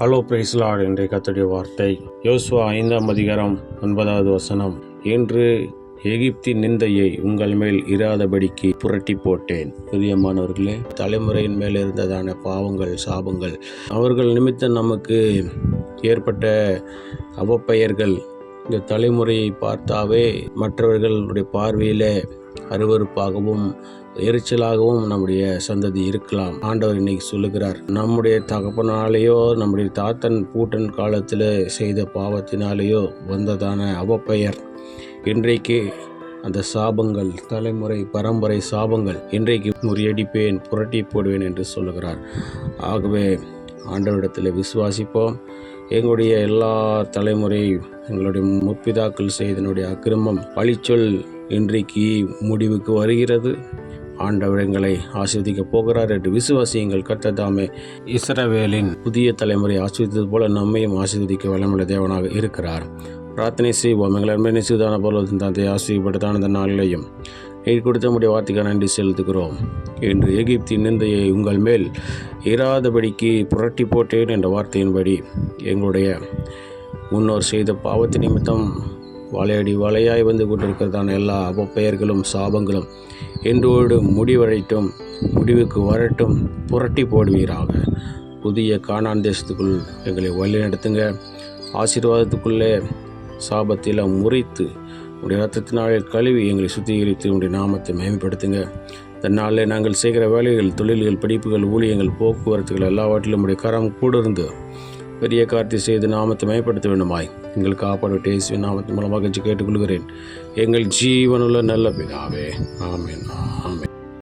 Hello பிரைஸ்லாட் என்ற கத்துடைய வார்த்தை. யோசுவா ஐந்தாம் அதிகாரம் ஒன்பதாவது வசனம். என்று எகிப்தின் நிந்தையை உங்கள் மேல் இராதபடிக்கு புரட்டி போட்டேன். பிரியமானவர்களே தலைமுறையின் மேல் இருந்ததான பாவங்கள் சாபங்கள் அவர்கள் நிமித்தம் நமக்கு ஏற்பட்ட அவப்பெயர்கள். இந்த தலைமுறையை பார்த்தாவே மற்றவர்களுடைய பார்வையில் அருவருப்பாகவும் எரிச்சலாகவும் நம்முடைய சந்ததி இருக்கலாம். ஆண்டவர் இன்னைக்கு சொல்லுகிறார் நம்முடைய தகப்பனாலேயோ நம்முடைய தாத்தன் பூட்டன் காலத்தில் செய்த பாவத்தினாலேயோ வந்ததான அவப்பெயர். இன்றைக்கு அந்த சாபங்கள் தலைமுறை பரம்பரை சாபங்கள் இன்றைக்கு முறியடிப்பேன் புரட்டி போடுவேன் என்று சொல்லுகிறார். ஆகவே ஆண்டவரிடத்தில் விசுவாசிப்போம். எங்களுடைய எல்லா தலைமுறை எங்களுடைய முற்பிதாக்கள் செய்தனுடைய அக்கிரமம் பழிச்சொல் இன்றைக்கு முடிவுக்கு வருகிறது. ஆண்டவர் எங்களை ஆஸ்வதிக்க போகிறார் என்று விசுவாசியங்கள். கத்ததாமே இஸ்ரவேலின் புதிய தலைமுறை ஆஸ்வதித்தது போல நம்மையும் ஆசீர்வதிக்க வளமுள்ள தேவனாக இருக்கிறார். பிரார்த்தனை செய்வோம். எங்களை அன்பனை சீதான போல தந்தை ஆசீர்வப்பட்டதான நாளிலையும் கொடுத்த முடிய வார்த்தைக்கு நன்றி செலுத்துகிறோம். என்று எகிப்தின் நிந்தையை உங்கள் மேல் இராதபடிக்கு புரட்டி போட்டேன் என்ற வார்த்தையின்படி எங்களுடைய முன்னோர் செய்த பாவத்து நிமித்தம் வலையடி வலையாய் வந்து கொண்டிருக்கிறதான எல்லா அவப்பெயர்களும் சாபங்களும் என்றோடு முடிவடைத்தும் முடிவுக்கு வரட்டும் புரட்டி போடுவீராக. புதிய காணான் தேசத்துக்குள் எங்களை வழி நடத்துங்க ஆசீர்வாதத்துக்குள்ளே சாபத்தில் முறித்து உடைய ரத்தத்தினாலே கழுவி எங்களை சுத்திகரித்து உடைய நாமத்தை மேம்படுத்துங்க தன்னாலே நாளில் நாங்கள் செய்கிற வேலைகள் தொழில்கள் படிப்புகள் ஊழியங்கள் போக்குவரத்துகள் எல்லாவற்றிலும் உடைய கரம் கூட இருந்து பெரிய கார்த்தி செய்து நாமத்தை மேம்படுத்த வேண்டுமாய். எங்கள் காப்பாடு டேசி நாமத்தின் மூலமாக கேட்டுக்கொள்கிறேன். எங்கள் ஜீவனுள்ள நல்ல பிதாவே. ஆமேன் ஆமென்.